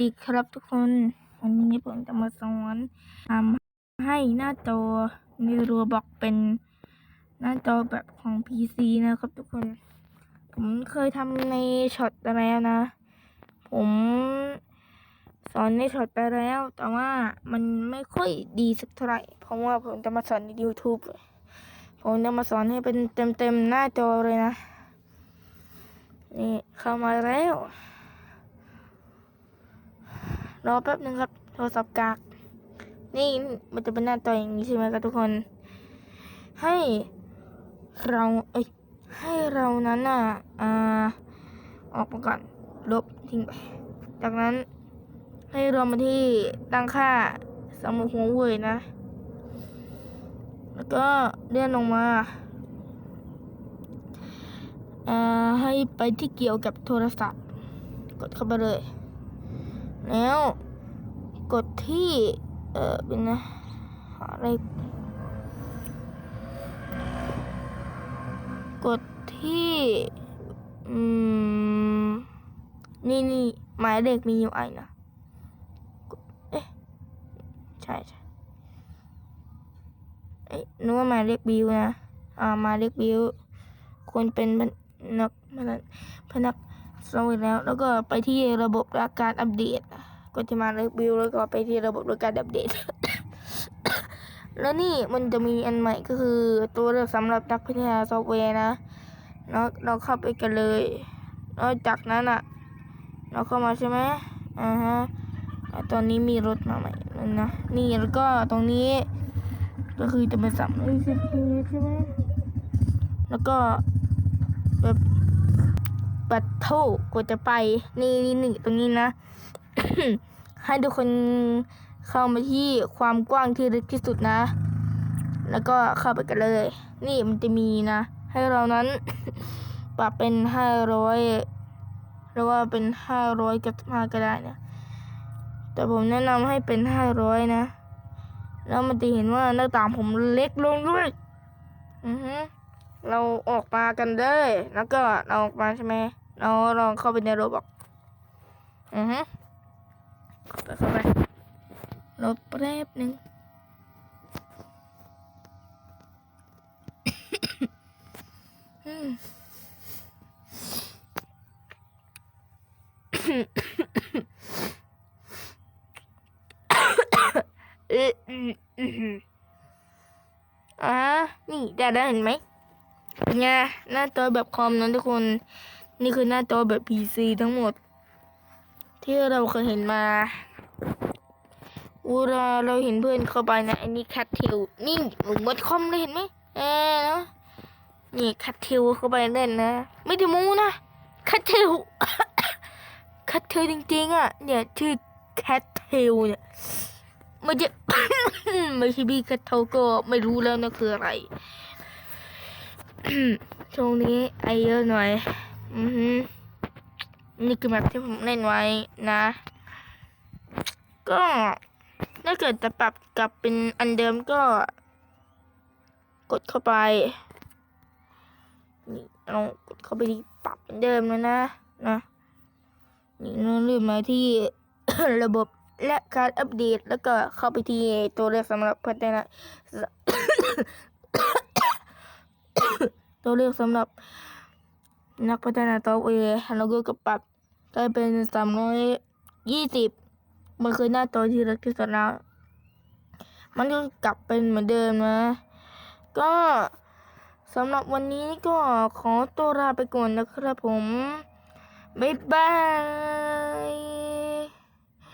ดีครับทุกคนวันนี้ผมจะมาสอนทำให้หน้าจอในรัวบอกเป็นหน้าจอแบบของ PC นะครับทุกคน ผมเคยทำในช็อตไปแล้วนะ ผมสอนในช็อตไปแล้ว แต่ว่ามันไม่ค่อยดีสักเท่าไหร่ เพราะว่าผมจะมาสอนใน YouTube ผมจะมาสอนให้เป็นเต็มๆหน้าจอเลยนะ นี่เข้ามาแล้ว รอแป๊บนึงครับ โทรศัพท์กาก นี่มันจะเป็นหน้าจออย่างนี้ใช่ไหมครับทุกคน ให้เราเอ้ยให้เรานั้นน่ะอ่าออกมาก่อนลบทิ้งไป จากนั้นให้เรามาที่ตั้งค่าสำหรับหัวเว่ยนะ แล้วก็เลื่อนลงมาอ่าให้ไปที่เกี่ยวกับโทรศัพท์ กดเข้าไปเลย แล้ว กดที่ เออเป็นนะหาอะไร กดที่ อืม นี่นี่หมายเลขมีอยู่ไอนะเอ๊ะ ใช่ใช่เอ๊ะนึกว่าหมายเลขบิวนะ อ่าหมายเลขบิวควรเป็นพนักพนักพนัก สวิตแล้ว แล้วก็ไปที่ระบบการอัปเดต ก็จะมาเลือกบิลแล้วก็ไปที่ระบบการอัปเดต แล้วนี่มันจะมีอันใหม่ก็คือตัวเลือกสำหรับนักพัฒนาซอฟต์แวร์นะเราเราเข้าไปกันเลยแล้วจากนั้นอะ เราเข้ามาใช่ไหมอ่าฮะตอนนี้มีรถมาใหม่แล้วนะ นี่แล้วก็ตรงนี้ ก็คือจะเป็นสามร้อยสิบใช่ไหมแล้วก็แบบ ปัดโทกว่าจะไปนี่นี่หนี่งตรงนี้นะ ให้ทุกคนเข้ามาที่ความกว้างที่ลึกที่สุดนะ แล้วก็เข้าไปกันเลย นี่มันจะมีนะ ให้เรานั้น ปรับเป็นห้าร้อยหรือว่าเป็นห้าร้อยกับห้าก็ได้นะแต่ผมแนะนำให้เป็นห้าร้อยนะ แล้วมันจะเห็นว่าหน้าต่างผมเล็กลงด้วยอือฮึเราออกมากันเลย แล้วก็เราออกมาใช่ไหม เราลองเข้าไปในโรบอกอือฮึเข้าไปเข้าไปรอแป๊บหนึ่งอืมเอออืมอืมอ่านี่ได้แล้วเห็นไหมเป็นไงหน้าจอแบบคอมนั้นทุกคน นี่คือหน้าจอแบบ PC ทั้งหมด ที่เราเคยเห็นมาเวลาเราเห็นเพื่อนเข้าไปนะ อันนี้คัทเทลนี่หมือนมดคอมเลยเห็นไหมเออเนอะนี่คัทเทลเข้าไปเล่นนะ ไม่ได้มูนะคัทเทลคัทเทลจริงๆอะเนี่ยชื่อคัทเทลเนี่ยมันจะไม่ใช่บีคัทเทลก็ไม่รู้แล้วนะคืออะไรช่วงนี้ไอเยอะหน่อย อือฮึนี่คือแบบที่ผมเล่นไว้นะ ก็ถ้าเกิดจะปรับกลับเป็นอันเดิมก็ กดเข้าไปนี่เรากดเข้าไปที่ปรับเหมือนเดิมแล้วนะนะนี่เราเลื่อนมาที่ ระบบและการอัปเดตแล้วก็เข้าไปที่ตัวเลือกสำหรับพัฒนาตัวเลือกสำหรับ นักพัฒนาซอฟต์แวร์แล้วก็กดปรับกลายเป็นสามร้อยยี่สิบมันคือหน้าจอที่เล็กที่สุดแล้ว มันก็กลับเป็นเหมือนเดิมนะ ก็สำหรับวันนี้ก็ขอตัวลาไปก่อนนะครับผม บ๊ายบาย